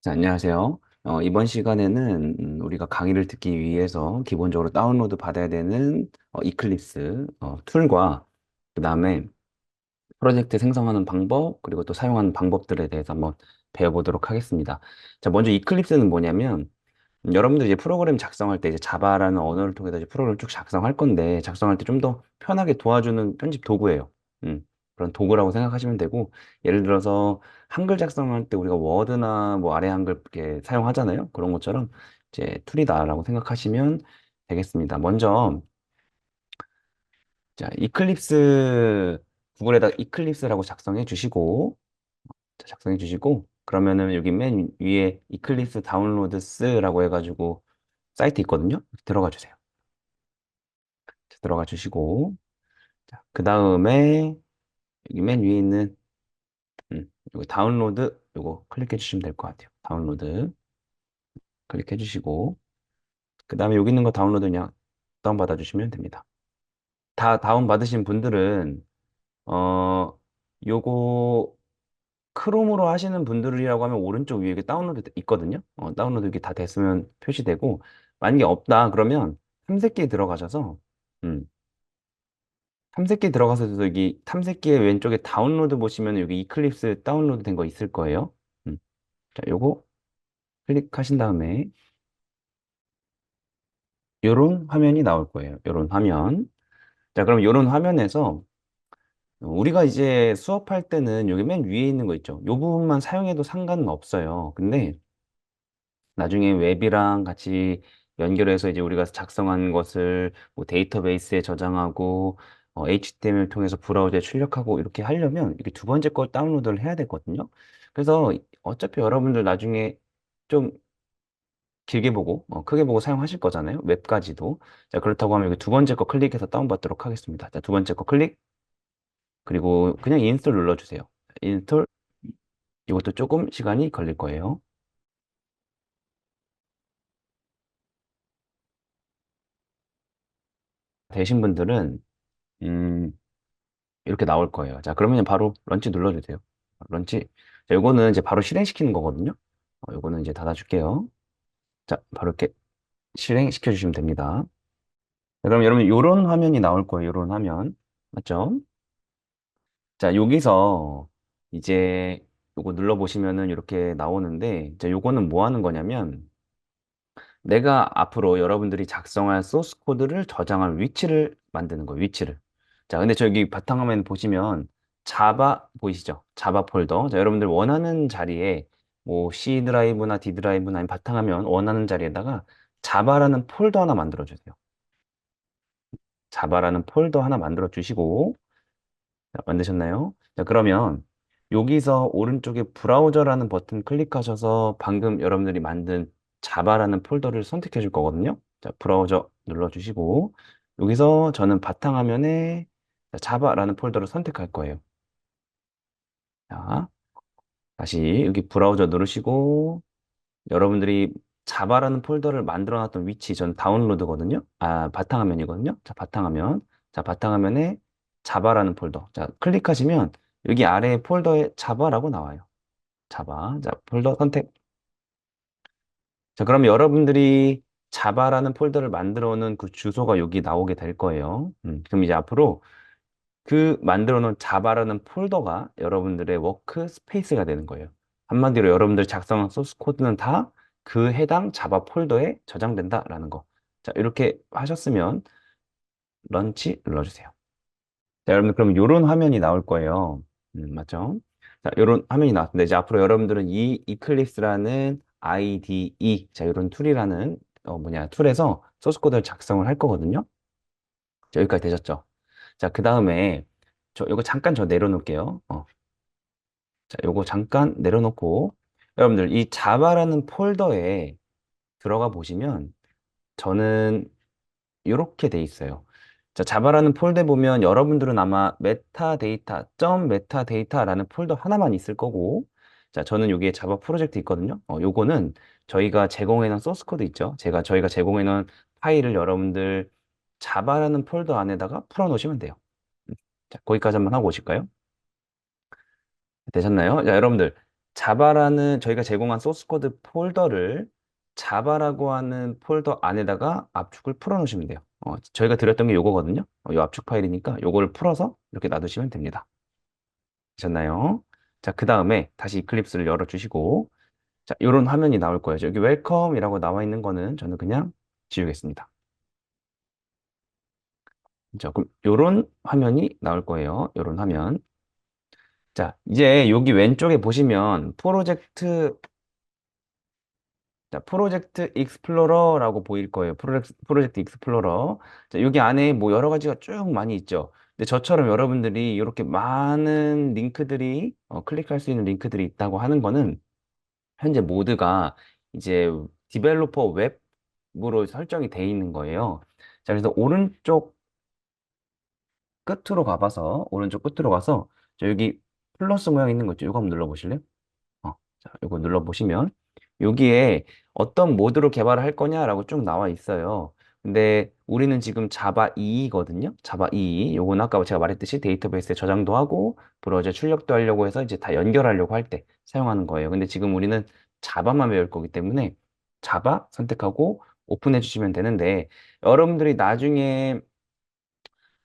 자, 안녕하세요. 어, 이번 시간에는 음, 우리가 강의를 듣기 위해서 기본적으로 다운로드 받아야 되는 어, 이클립스 어, 툴과 그 다음에 프로젝트 생성하는 방법, 그리고 또 사용하는 방법들에 대해서 한번 배워보도록 하겠습니다. 자, 먼저 이클립스는 뭐냐면 음, 여러분들 이제 프로그램 작성할 때 이제 자바라는 언어를 통해서 이제 프로그램을 쭉 작성할 건데 작성할 때 좀 더 편하게 도와주는 편집 도구예요. 음, 그런 도구라고 생각하시면 되고 예를 들어서 한글 작성할 때 우리가 워드나 뭐 아래 한글 이렇게 사용하잖아요. 그런 것처럼 이제 툴이다라고 생각하시면 되겠습니다. 먼저 자, 이클립스 구글에다 이클립스라고 작성해 주시고 자, 작성해 주시고 그러면은 여기 맨 위에 이클립스 다운로드스라고 해가지고 사이트 있거든요. 들어가 주세요. 들어가 주시고 자, 그 다음에 여기 맨 위에 있는 음, 여기 다운로드 요거 클릭해 주시면 될 것 같아요. 다운로드 클릭해 주시고 그 다음에 여기 있는 거 다운로드 그냥 다운받아 주시면 됩니다. 다 다운받으신 분들은 어 요거 크롬으로 하시는 분들이라고 하면 오른쪽 위에 이렇게 다운로드 있거든요. 어, 다운로드 이게 다 됐으면 표시되고 만약에 없다 그러면 탐색기에 들어가셔서 음, 탐색기 들어가서 여기 탐색기의 왼쪽에 다운로드 보시면 여기 이클립스 다운로드 된 거 있을 거예요. 음. 자, 요거 클릭하신 다음에 요런 화면이 나올 거예요. 요런 화면. 자, 그럼 요런 화면에서 우리가 이제 수업할 때는 여기 맨 위에 있는 거 있죠. 요 부분만 사용해도 상관은 없어요. 근데 나중에 웹이랑 같이 연결해서 이제 우리가 작성한 것을 뭐 데이터베이스에 저장하고 어, HTML 통해서 브라우저에 출력하고 이렇게 하려면 이렇게 두 번째 걸 다운로드를 해야 되거든요. 그래서 어차피 여러분들 나중에 좀 길게 보고 어, 크게 보고 사용하실 거잖아요. 웹까지도. 자, 그렇다고 하면 여기 두 번째 거 클릭해서 다운받도록 하겠습니다. 자, 두 번째 거 클릭. 그리고 그냥 인스톨 눌러주세요. 인스톨. 이것도 조금 시간이 걸릴 거예요. 되신 분들은 음, 이렇게 나올 거예요. 자, 그러면 바로 런치 눌러주세요. 런치. 자, 요거는 이제 바로 실행시키는 거거든요. 어, 요거는 이제 닫아줄게요. 자, 바로 이렇게 실행시켜 주시면 됩니다. 자, 그럼 여러분, 요런 화면이 나올 거예요. 요런 화면. 맞죠? 자, 여기서 이제 요거 눌러보시면은 이렇게 나오는데, 자, 요거는 뭐 하는 거냐면, 내가 앞으로 여러분들이 작성할 소스 코드를 저장할 위치를 만드는 거예요. 위치를. 자, 근데 저기 바탕화면 보시면 자바 보이시죠? 자바 폴더. 자, 여러분들 원하는 자리에 뭐 C 드라이브나 D 드라이브나 아니면 바탕화면 원하는 자리에다가 자바라는 폴더 하나 만들어 주세요. 자바라는 폴더 하나 만들어 주시고 자, 만드셨나요? 자, 그러면 여기서 오른쪽에 브라우저라는 버튼 클릭하셔서 방금 여러분들이 만든 자바라는 폴더를 선택해 줄 거거든요. 자, 브라우저 눌러 주시고 여기서 저는 바탕화면에 자바라는 폴더를 선택할 거예요. 자, 다시 여기 브라우저 누르시고 여러분들이 자바라는 폴더를 만들어 놨던 위치 전 다운로드거든요. 아, 바탕화면이거든요. 자, 바탕화면. 자, 바탕화면에 자바라는 폴더. 자, 클릭하시면 여기 아래 폴더에 자바라고 나와요. 자바. 자, 폴더 선택. 자, 그럼 여러분들이 자바라는 폴더를 만들어 놓은 그 주소가 여기 나오게 될 거예요. 음, 그럼 이제 앞으로 그 만들어 놓은 자바라는 폴더가 여러분들의 워크 스페이스가 되는 거예요. 한마디로 여러분들 작성한 소스 코드는 다 그 해당 자바 폴더에 저장된다라는 거. 자, 이렇게 하셨으면 런치 눌러주세요. 자, 여러분 그럼 이런 화면이 나올 거예요. 음, 맞죠? 자, 이런 화면이 나왔는데 이제 앞으로 여러분들은 이 이클립스라는 IDE, 자, 이런 툴이라는 어, 뭐냐 툴에서 소스 코드를 작성을 할 거거든요. 자, 여기까지 되셨죠? 자, 그 다음에 저 이거 잠깐 저 내려놓을게요. 어. 자, 요거 잠깐 내려놓고 여러분들 이 자바라는 폴더에 들어가 보시면 저는 이렇게 돼 있어요. 자, 자바라는 폴더에 보면 여러분들은 아마 메타데이터, 점 메타데이터라는 폴더 하나만 있을 거고 자, 저는 여기에 자바 프로젝트 있거든요. 어, 요거는 저희가 제공해 놓은 소스 코드 있죠. 제가 저희가 제공해 놓은 파일을 여러분들 자바라는 폴더 안에다가 풀어놓으시면 돼요. 자, 거기까지 한번 하고 오실까요? 되셨나요? 자, 여러분들, 자바라는 저희가 제공한 소스 코드 폴더를 자바라고 하는 폴더 안에다가 압축을 풀어놓으시면 돼요. 어, 저희가 드렸던 게 요거거든요. 어, 요 압축 파일이니까 요거를 풀어서 이렇게 놔두시면 됩니다. 되셨나요? 자, 그 다음에 다시 이클립스를 열어주시고, 자, 요런 화면이 나올 거예요. 여기 웰컴이라고 나와 있는 거는 저는 그냥 지우겠습니다. 자, 그럼 요런 화면이 나올 거예요. 요런 화면. 자, 이제 여기 왼쪽에 보시면 프로젝트 자, 프로젝트 익스플로러라고 보일 거예요. 프로젝트, 프로젝트 익스플로러. 자, 여기 안에 뭐 여러 가지가 쭉 많이 있죠. 근데 저처럼 여러분들이 이렇게 많은 링크들이 어, 클릭할 수 있는 링크들이 있다고 하는 거는 현재 모드가 이제 디벨로퍼 웹으로 설정이 돼 있는 거예요. 자, 그래서 오른쪽 끝으로 가봐서 오른쪽 끝으로 가서 저 여기 플러스 모양 있는 거 있죠? 이거 한번 눌러보실래요? 어, 자, 이거 눌러보시면 여기에 어떤 모드로 개발을 할 거냐라고 쭉 나와 있어요. 근데 우리는 지금 자바 2거든요. 자바 2. 요건 아까 제가 말했듯이 데이터베이스에 저장도 하고 브라우저에 출력도 하려고 해서 이제 다 연결하려고 할 때 사용하는 거예요. 근데 지금 우리는 자바만 배울 거기 때문에 자바 선택하고 오픈해 주시면 되는데 여러분들이 나중에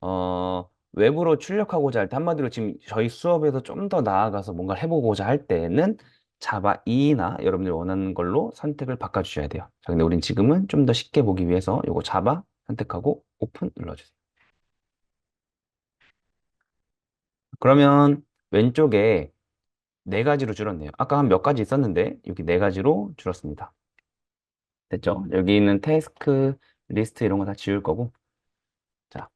어, 외부로 출력하고자 할 때, 한마디로 지금 저희 수업에서 좀 더 나아가서 뭔가를 해보고자 할 때는 자바 2나 여러분들이 원하는 걸로 선택을 바꿔주셔야 돼요. 자, 근데 우린 지금은 좀 더 쉽게 보기 위해서 요거 자바 선택하고 오픈 눌러주세요. 그러면 왼쪽에 네 가지로 줄었네요. 아까 한 몇 가지 있었는데 여기 네 가지로 줄었습니다. 됐죠? 여기 있는 태스크, 리스트 이런 거 다 지울 거고 자,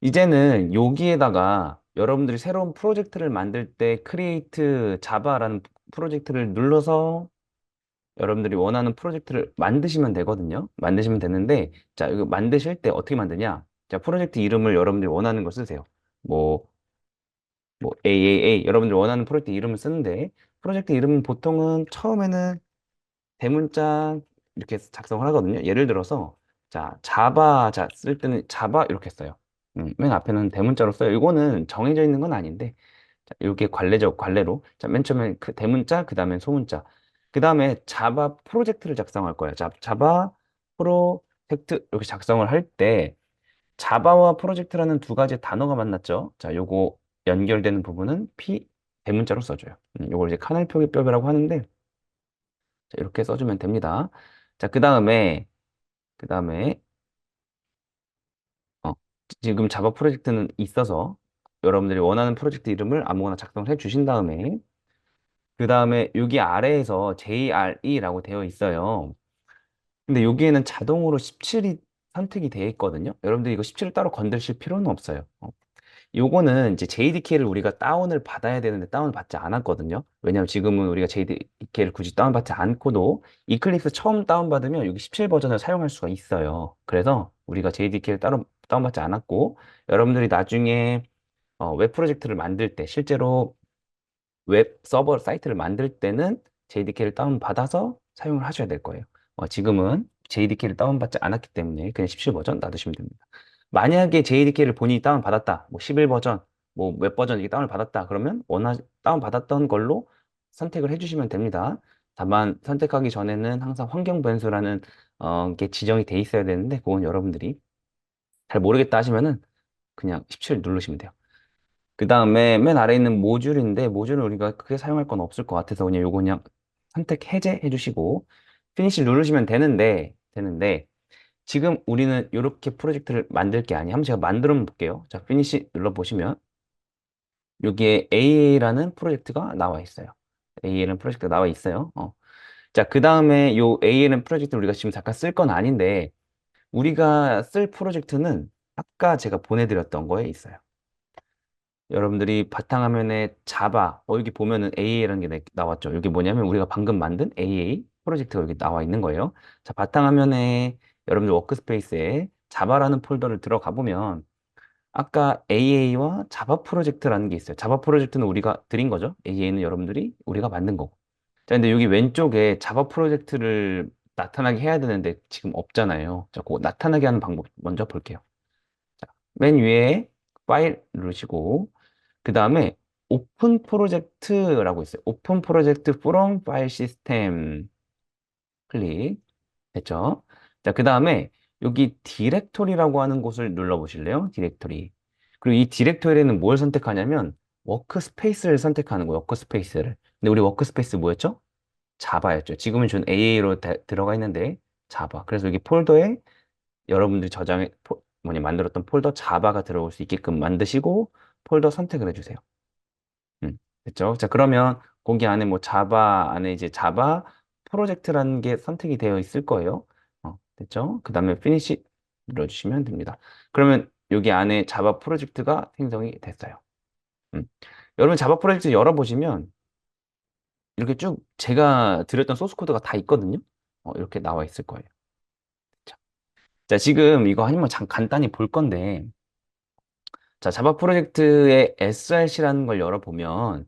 이제는 여기에다가 여러분들이 새로운 프로젝트를 만들 때 크리에이트 자바라는 프로젝트를 눌러서 여러분들이 원하는 프로젝트를 만드시면 되거든요. 만드시면 되는데 자, 이거 만드실 때 어떻게 만드냐? 자, 프로젝트 이름을 여러분들이 원하는 걸 쓰세요. 뭐, 뭐 AAA 여러분들이 원하는 프로젝트 이름을 쓰는데 프로젝트 이름은 보통은 처음에는 대문자 이렇게 작성을 하거든요. 예를 들어서 자, 자바 자, 쓸 때는 자바 이렇게 써요. 음, 맨 앞에는 대문자로 써요. 이거는 정해져 있는 건 아닌데 자, 이게 관례적 관례로 자, 맨 처음에 그 대문자 그 다음에 소문자 그 다음에 자바 프로젝트를 작성할 거예요. 자, 자바 프로젝트 이렇게 작성을 할 때 자바와 프로젝트라는 두 가지 단어가 만났죠. 자, 요거 연결되는 부분은 P 대문자로 써줘요. 음, 요걸 이제 카넬 표기법이라고 하는데 자, 이렇게 써주면 됩니다. 자, 그 다음에, 그 다음에, 어, 지금 자바 프로젝트는 있어서 여러분들이 원하는 프로젝트 이름을 아무거나 작성을 해 주신 다음에, 그 다음에 여기 아래에서 JRE라고 되어 있어요. 근데 여기에는 자동으로 17이 선택이 되어 있거든요. 여러분들 이거 17을 따로 건드실 필요는 없어요. 어, 요거는 이제 JDK를 우리가 다운을 받아야 되는데 다운을 받지 않았거든요. 왜냐하면 지금은 우리가 JDK를 굳이 다운받지 않고도 이클립스 처음 다운받으면 여기 17 버전을 사용할 수가 있어요. 그래서 우리가 JDK를 따로 다운받지 않았고 여러분들이 나중에 어, 웹 프로젝트를 만들 때 실제로 웹 서버 사이트를 만들 때는 JDK를 다운받아서 사용을 하셔야 될 거예요. 어, 지금은 JDK를 다운받지 않았기 때문에 그냥 17 버전 놔두시면 됩니다. 만약에 JDK를 본인이 다운받았다. 뭐 11버전, 뭐몇 버전 이렇게 다운을 받았다. 그러면 원하 다운받았던 걸로 선택을 해주시면 됩니다. 다만 선택하기 전에는 항상 환경 변수라는 어, 게 지정이 돼 있어야 되는데 그건 여러분들이 잘 모르겠다 하시면은 그냥 17 누르시면 돼요. 그 다음에 맨 아래 있는 모듈인데 모듈은 우리가 크게 사용할 건 없을 것 같아서 그냥 요거 그냥 선택 해제 해 주시고 피니시 누르시면 되는데 되는데 지금 우리는 이렇게 프로젝트를 만들 게 아니에요. 한번 제가 만들어 볼게요. 자, 피니시 눌러보시면 여기에 AA라는 프로젝트가 나와 있어요. AA라는 프로젝트가 나와 있어요. 어. 자, 그 다음에 요 AA라는 프로젝트 우리가 지금 잠깐 쓸 건 아닌데 우리가 쓸 프로젝트는 아까 제가 보내드렸던 거에 있어요. 여러분들이 바탕화면에 자바, 어, 여기 보면은 AA라는 게 나왔죠. 여기 뭐냐면 우리가 방금 만든 AA 프로젝트가 여기 나와 있는 거예요. 자, 바탕화면에 여러분들 워크스페이스에 자바라는 폴더를 들어가 보면 아까 AA와 자바 프로젝트라는 게 있어요. 자바 프로젝트는 우리가 드린 거죠. AA는 여러분들이 우리가 만든 거고. 자, 근데 여기 왼쪽에 자바 프로젝트를 나타나게 해야 되는데 지금 없잖아요. 자, 그거 나타나게 하는 방법 먼저 볼게요. 자, 맨 위에 파일 누르시고 그 다음에 오픈 프로젝트라고 있어요. 오픈 프로젝트 from 파일 시스템 클릭 됐죠? 자, 그 다음에 여기 디렉토리라고 하는 곳을 눌러 보실래요? 디렉토리. 그리고 이 디렉토리에는 뭘 선택하냐면 워크스페이스를 선택하는 거예요. 워크스페이스를. 근데 우리 워크스페이스 뭐였죠? 자바였죠. 지금은 전 AA로 들어가 있는데 자바. 그래서 여기 폴더에 여러분들이 저장해 포, 뭐냐 만들었던 폴더 자바가 들어올 수 있게끔 만드시고 폴더 선택을 해주세요. 음, 됐죠? 자, 그러면 거기 안에 뭐 자바 안에 이제 자바 프로젝트라는 게 선택이 되어 있을 거예요. 어, 됐죠? 그 다음에 피니시 눌러주시면 됩니다. 그러면 여기 안에 자바 프로젝트가 생성이 됐어요. 음. 여러분 자바 프로젝트 열어보시면 이렇게 쭉 제가 드렸던 소스 코드가 다 있거든요. 어, 이렇게 나와 있을 거예요. 자, 자, 지금 이거 한번 잠 간단히 볼 건데 자, 자바 프로젝트의 src라는 걸 열어보면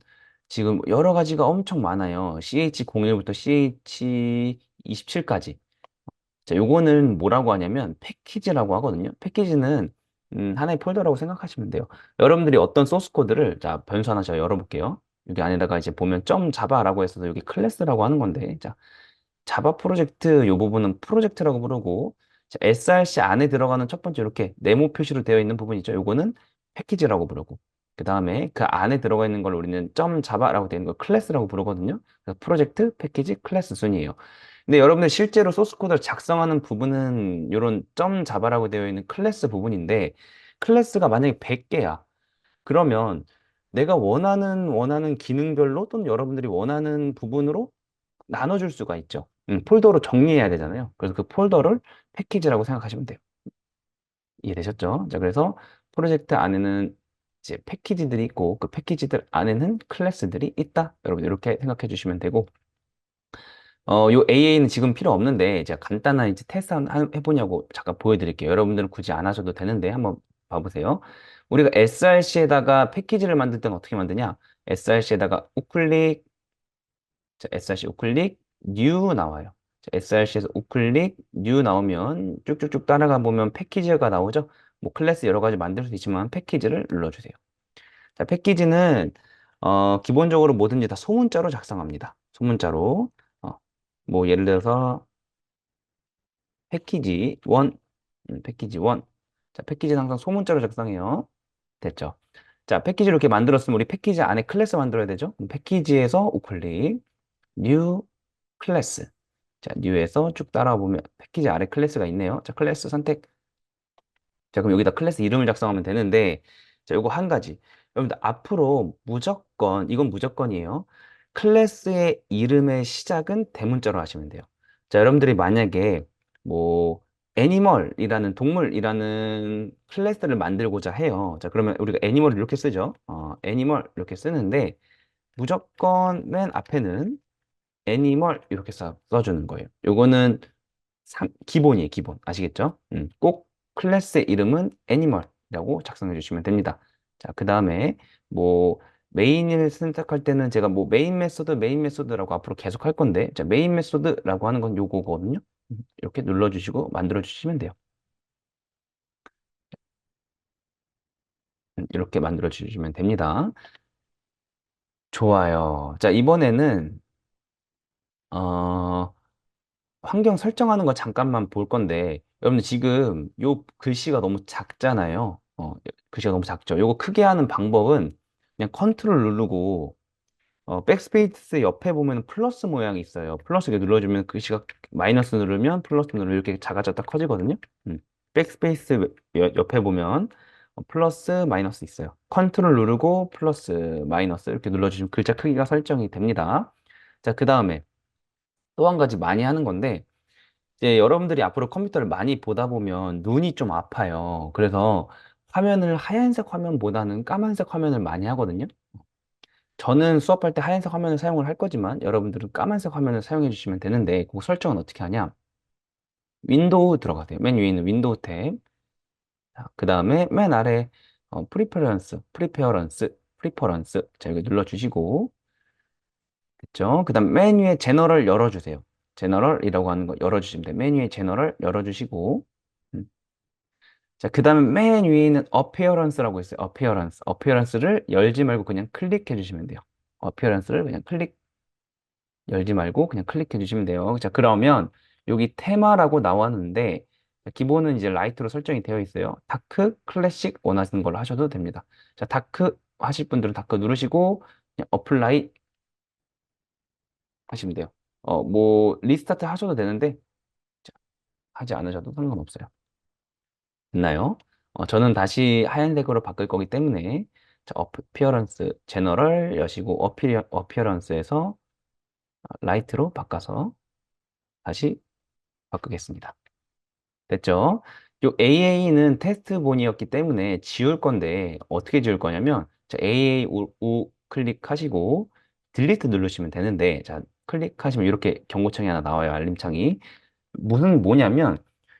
지금 여러 가지가 엄청 많아요. ch01부터 ch27까지. 자, 요거는 뭐라고 하냐면 패키지라고 하거든요. 패키지는 음, 하나의 폴더라고 생각하시면 돼요. 여러분들이 어떤 소스 코드를 자, 변수 하나 제가 열어볼게요. 여기 안에다가 이제 보면 점 자바라고 해서 여기 클래스라고 하는 건데 자, 자바 프로젝트 요 부분은 프로젝트라고 부르고 자, src 안에 들어가는 첫 번째 이렇게 네모 표시로 되어 있는 부분 있죠. 요거는 패키지라고 부르고 그 다음에 그 안에 들어가 있는 걸 우리는 점 자바라고 되어 있는 걸 클래스라고 부르거든요. 그래서 프로젝트, 패키지, 클래스 순이에요. 근데 여러분들 실제로 소스 코드를 작성하는 부분은 이런 점 자바라고 되어 있는 클래스 부분인데 클래스가 만약에 100개야. 그러면 내가 원하는 원하는 기능별로 또는 여러분들이 원하는 부분으로 나눠줄 수가 있죠. 음, 폴더로 정리해야 되잖아요. 그래서 그 폴더를 패키지라고 생각하시면 돼요. 이해되셨죠? 자, 그래서 프로젝트 안에는 이제 패키지들이 있고 그 패키지들 안에는 클래스들이 있다. 여러분 이렇게 생각해 주시면 되고 어, 요 AA는 지금 필요 없는데 제가 간단한 이제 테스트 한- 해보냐고 잠깐 보여드릴게요. 여러분들은 굳이 안 하셔도 되는데 한번 봐보세요. 우리가 src에다가 패키지를 만들 때는 어떻게 만드냐? src에다가 우클릭, 자, src 우클릭, new 나와요. 자, src에서 우클릭, new 나오면 쭉쭉쭉 따라가 보면 패키지가 나오죠? 뭐 클래스 여러 가지 만들 수 있지만 패키지를 눌러주세요. 자, 패키지는 어, 기본적으로 뭐든지 다 소문자로 작성합니다. 소문자로. 어, 뭐 예를 들어서 패키지 1, 음, 패키지 1. 자, 패키지는 항상 소문자로 작성해요. 됐죠? 자, 패키지를 이렇게 만들었으면 우리 패키지 안에 클래스 만들어야 되죠? 패키지에서 우클릭, new 클래스. 자, new에서 쭉 따라와 보면 패키지 아래 클래스가 있네요. 자, 클래스 선택. 자, 그럼 여기다 클래스 이름을 작성하면 되는데, 자, 요거 한 가지. 여러분들 앞으로 무조건, 이건 무조건이에요. 클래스의 이름의 시작은 대문자로 하시면 돼요. 자, 여러분들이 만약에 뭐 애니멀이라는 동물이라는 클래스를 만들고자 해요. 자, 그러면 우리가 애니멀을 이렇게 쓰죠. 어, 애니멀 이렇게 쓰는데 무조건 맨 앞에는 애니멀 이렇게 써, 써주는 거예요. 요거는 삼- 기본이에요, 기본. 아시겠죠? 음, 꼭 클래스의 이름은 애니멀이라고 작성해 주시면 됩니다. 자, 그 다음에 뭐 메인을 선택할 때는 제가 뭐 메인 메소드, 메인 메소드라고 앞으로 계속 할 건데 자, 메인 메소드라고 하는 건 요거거든요. 음, 이렇게 눌러주시고 만들어 주시면 돼요. 음, 이렇게 만들어 주시면 됩니다. 좋아요. 자, 이번에는 어, 환경 설정하는 거 잠깐만 볼 건데 여러분들 지금 요 글씨가 너무 작잖아요. 어, 글씨가 너무 작죠. 요거 크게 하는 방법은 그냥 컨트롤 누르고 어, 백스페이스 옆에 보면 플러스 모양이 있어요. 플러스 이렇게 눌러주면 글씨가 마이너스 누르면 플러스 누르면 이렇게 작아졌다 커지거든요. 음. 백스페이스 여- 옆에 보면 어, 플러스 마이너스 있어요. 컨트롤 누르고 플러스 마이너스 이렇게 눌러주시면 글자 크기가 설정이 됩니다. 자, 그 다음에 또 한 가지 많이 하는 건데 이제 여러분들이 앞으로 컴퓨터를 많이 보다 보면 눈이 좀 아파요. 그래서 화면을 하얀색 화면보다는 까만색 화면을 많이 하거든요. 저는 수업할 때 하얀색 화면을 사용을 할 거지만 여러분들은 까만색 화면을 사용해 주시면 되는데 그 설정은 어떻게 하냐? 윈도우 들어가세요. 맨 위에 있는 윈도우 탭. 그 다음에 맨 아래 어, 프리퍼런스, 프리페어런스, 프리퍼런스 자 여기 눌러주시고 됐죠? 그 다음 맨 위에 제너럴 열어주세요. 제너럴이라고 하는 거 열어주시면 돼요. 맨 위에 제너럴 열어주시고, 음. 자, 그 다음에 맨 위에 있는 appearance라고 있어요. appearance. appearance를 열지 말고 그냥 클릭해 주시면 돼요. appearance를 그냥 클릭, 열지 말고 그냥 클릭해 주시면 돼요. 자, 그러면 여기 테마라고 나왔는데, 기본은 이제 라이트로 설정이 되어 있어요. 다크, 클래식 원하시는 걸로 하셔도 됩니다. 자, 다크 하실 분들은 다크 누르시고, 그냥 어플라이 하시면 돼요. 어, 뭐, 리스타트 하셔도 되는데, 자, 하지 않으셔도 상관없어요. 됐나요? 어, 저는 다시 하얀색으로 바꿀 거기 때문에, 자, 어피어런스, 제너럴 여시고, 어피, 어피어런스에서 라이트로 바꿔서 다시 바꾸겠습니다. 됐죠? 요 AA는 테스트 본이었기 때문에 지울 건데, 어떻게 지울 거냐면, 자, AA 우, 우 클릭하시고, 딜리트 누르시면 되는데, 자, 클릭하시면 이렇게 경고창이 하나 나와요, 알림창이. 무슨, 뭐냐면,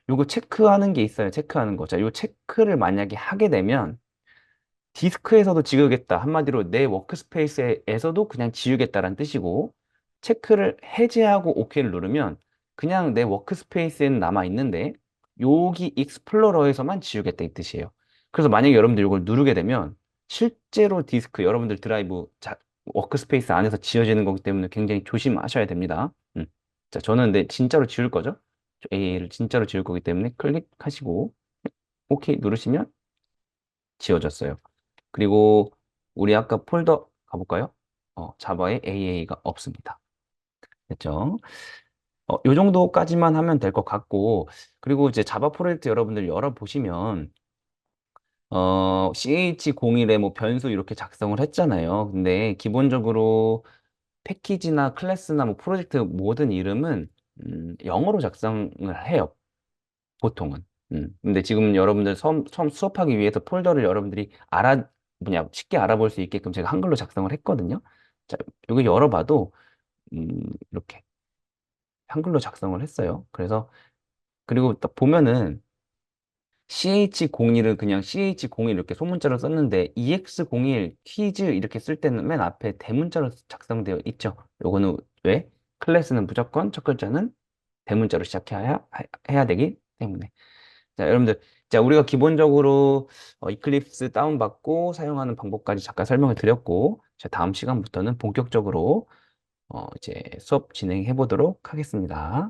요거 체크하는 게 있어요, 체크하는 거. 자, 요 체크를 만약에 하게 되면, 디스크에서도 지우겠다. 한마디로 내 워크스페이스에서도 그냥 지우겠다라는 뜻이고, 체크를 해제하고 OK를 누르면, 그냥 내 워크스페이스에는 남아 있는데, 여기 익스플로러에서만 지우겠다 이 뜻이에요. 그래서 만약에 여러분들 이걸 누르게 되면, 실제로 디스크, 여러분들 드라이브, 자, 워크스페이스 안에서 지워지는 거기 때문에 굉장히 조심하셔야 됩니다. 음. 자, 저는 근데 진짜로 지울 거죠? AA를 진짜로 지울 거기 때문에 클릭하시고, OK 누르시면 지워졌어요. 그리고 우리 아까 폴더 가볼까요? 어, 자바에 AA가 없습니다. 됐죠? 어, 요 정도까지만 하면 될 것 같고, 그리고 이제 자바 프로젝트 여러분들 열어보시면, 어, CH01에 뭐 변수 이렇게 작성을 했잖아요. 근데 기본적으로 패키지나 클래스나 뭐 프로젝트 모든 이름은 음, 영어로 작성을 해요. 보통은. 음. 근데 지금 여러분들 처음, 처음 수업하기 위해서 폴더를 여러분들이 알아, 뭐냐, 쉽게 알아볼 수 있게끔 제가 한글로 작성을 했거든요. 자, 이거 열어봐도, 음, 이렇게 한글로 작성을 했어요. 그래서, 그리고 딱 보면은 CH01을 그냥 CH01 이렇게 소문자로 썼는데 EX01 퀴즈 이렇게 쓸 때는 맨 앞에 대문자로 작성되어 있죠. 요거는 왜? 클래스는 무조건 첫 글자는 대문자로 시작해야 해야 되기 때문에. 자, 여러분들, 자, 우리가 기본적으로 어, 이클립스 다운받고 사용하는 방법까지 잠깐 설명을 드렸고, 자, 다음 시간부터는 본격적으로 어, 이제 수업 진행해 보도록 하겠습니다.